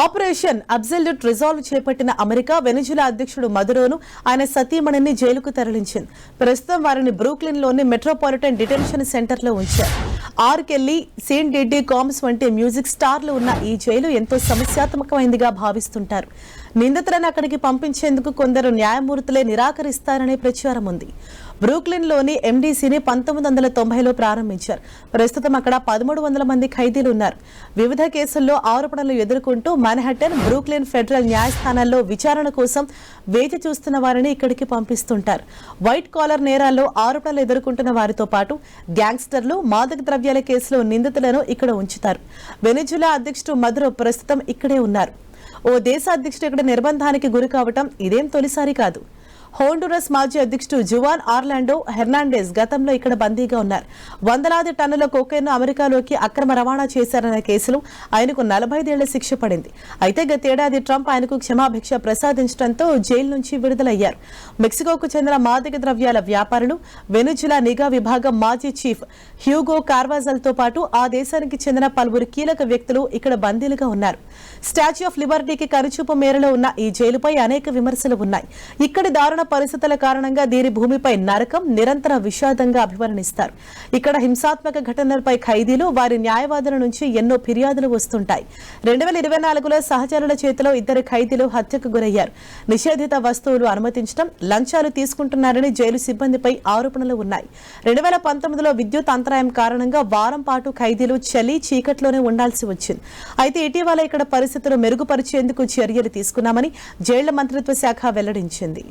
Operation absolute resolve చేపట్టిన America Venezuela అధ్యక్షుడు మదురోను ఆయన సతీమణిని జైలుకు తరలించింది. ప్రస్తుతం వారిని బ్రూక్లిన్లోని మెట్రోపాలిటన్ డిటెన్షన్ సెంటర్లో ఉంచారు. R Kelly Sean Diddy Combs వంటి మ్యూజిక్ స్టార్లు ఉన్న ఈ జైలు ఎంతో సమస్యాత్మకమైందిగా భావిస్తుంటారు. నిందితులను అక్కడికి పంపించేందుకు కొందరు న్యాయమూర్తులే నిరాకరిస్తారనే ప్రచారం ఉంది. బ్రూక్లిన్లోని ఎండీసీని పంతొమ్మిది వందల తొంభైలో ప్రారంభించారు. ప్రస్తుతం అక్కడ పదమూడు వందల మంది ఖైదీలు ఉన్నారు వివిధ కేసుల్లో ఆరోపణలు ఎదుర్కొంటూ మాన్హాటన్ బ్రూక్లిన్ ఫెడరల్ న్యాయస్థానాల్లో విచారణ కోసం వేచి చూస్తున్న వారిని ఇక్కడికి పంపిస్తుంటారు. వైట్ కాలర్ నేరాల్లో ఆరోపణలు ఎదుర్కొంటున్న వారితో పాటు గ్యాంగ్స్టర్లు మాదక ద్రవ్యాల కేసులో నిందితులను ఇక్కడ ఉంచుతారు. వెనిజులా అధ్యక్షుడు మధురో ప్రస్తుతం ఇక్కడే ఉన్నారు. ఓ దేశ అధ్యక్షుడు ఇక్కడ నిర్బంధానికి గురి కావటం ఇదేం తొలిసారి కాదు. హోండురస్ మాజీ అధ్యక్షుడు జువాన్ ఆర్లాండో హెర్నాండెస్ గతంలో ఇక్కడ బందీగా ఉన్నారు. వందలాది టన్నుల కోకైన్ అమెరికాలోకి అక్రమ రవాణా చేశారన్న కేసులో ఆయనకు నలభైదేళ్ళ శిక్ష పడింది. అయితే గతేడాది ట్రంప్ ఆయనకు క్షమాభిక్ష ప్రసాదించడంతో జైలు నుంచి విడుదలయ్యారు. మెక్సికోకు చెందిన మాదక ద్రవ్యాల వ్యాపారులు వెనుజులా నిఘా విభాగం మాజీ చీఫ్ హ్యూగో కార్వాజల్తో పాటు ఆ దేశానికి చెందిన పలువురు కీలక వ్యక్తులు ఇక్కడ బందీలుగా ఉన్నారు. స్టాచ్యూ ఆఫ్ లిబర్టీకి కనుచూపు మేరలో ఉన్న ఈ జైలుపై అనేక విమర్శలు ఉన్నాయి. ఇక్కడి దారుణ పరిస్థితుల కారణంగా దీని భూమిపై నరకం నిరంతర విషాదంగా అభివర్ణిస్తారు. ఇక్కడ హింసాత్మక ఘటనలపై ఖైదీలు వారి న్యాయవాదుల నుంచి ఎన్నో ఫిర్యాదులు వస్తుంటాయి. రెండు వేల ఇరవై నాలుగులో సహచరుల చేతిలో ఇద్దరు ఖైదీలు హత్యకు గురయ్యారు. నిషేధిత వస్తువులు అనుమతించడం లంచాలు తీసుకుంటున్నారని జైలు సిబ్బందిపై ఆరోపణలు ఉన్నాయి. రెండు వేల పంతొమ్మిదిలో విద్యుత్ అంతరాయం కారణంగా వారం పాటు ఖైదీలు చలి చీకట్లోనే ఉండాల్సి వచ్చింది. అయితే ఇటీవల ఇక్కడ పరిస్థితులు మెరుగుపరిచేందుకు చర్యలు తీసుకున్నామని జైళ్ళ మంత్రిత్వ శాఖ వెల్లడించింది.